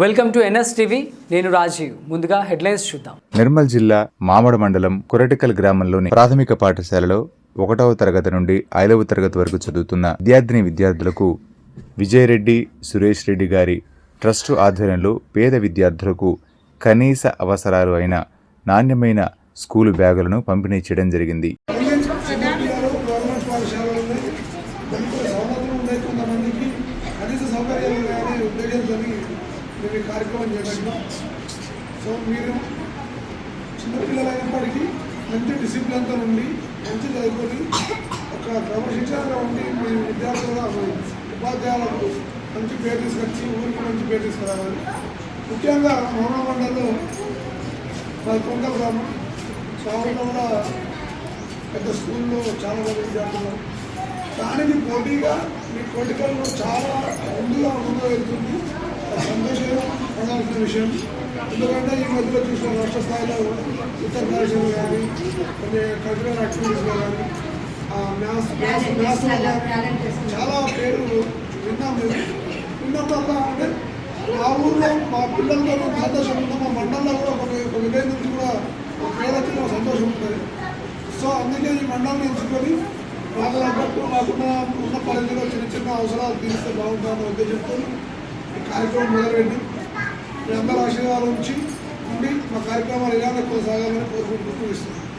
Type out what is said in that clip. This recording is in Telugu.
Welcome to NS TV. నేను రాజీవ్. ముందుగా హెడ్లైన్స్ చూద్దాం. నిర్మల్ జిల్లా మామడ మండలం కొరటికల్ గ్రామంలోని ప్రాథమిక పాఠశాలలో ఒకటవ తరగతి నుండి ఐదవ తరగతి వరకు చదువుతున్న విద్యార్థిని విద్యార్థులకు విజయరెడ్డి సురేష్ రెడ్డి గారి ట్రస్టు ఆధ్వర్యంలో పేద విద్యార్థులకు కనీస అవసరాలు అయిన నాణ్యమైన స్కూలు బ్యాగులను పంపిణీ చేయడం జరిగింది. కనీస సౌకర్యాలు ఉద్దేశంతో మేము ఈ కార్యక్రమం చేపట్టినాం సో మీరు చిన్నపిల్లలైనప్పటికీ మంచి డిసిప్లిన్తో ఉండి మంచి చదువుకొని ఒక క్రమశిక్షణగా ఉండి మీ విద్యార్థులుగా ఉపాధ్యాయులకు మంచి పేరు తీసుకొచ్చి ఊరికి మంచి పేరు తీసుకురావాలి. ముఖ్యంగా మౌన మండలంలో మా కొండ గ్రామం సో కూడా పెద్ద స్కూల్లో చాలా మంది విద్యార్థులు దానిని దానికి పోటీగా మీ కోటికల్లో చాలా ముందుగా ముందు వెళ్తుంది. సంతోషం సంతోషంగా విషయం ఎందుకంటే ఈ మధ్యలో చూసిన రాష్ట్ర స్థాయిలో ఉత్తర ప్రదేశ్లో కానీ కొన్ని కల్చరల్ యాక్టివిటీస్లో కానీ మ్యాథ్స్ మ్యాథ్స్ మ్యాథ్స్లో కానీ చాలా పేరు విన్నాం మేము విన్నప్పుడల్లా అంటే మా ఊర్లో మా పిల్లలతో మేము సంతోషం మా మండలంలో కూడా ఒక ఒక విలేజ్ నుంచి కూడా ఒక పేరు వచ్చిన సంతోషం ఉంటుంది సో అందుకే ఈ మండలం ఎంచుకొని నాకు తగ్గట్టు నాకున్న ఉన్న పరిధిలో చిన్న చిన్న అవసరాలు తీరిస్తే బాగుంటుందన్న ఉద్దేశంతో కార్యక్రమం మొదలుపెట్టి మీ అందరూ ఆశీర్వాదం ఉంచి ఉండి మా కార్యక్రమాలు ఇలానే కొనసాగాలని కోరుకుంటూ ఇస్తున్నాను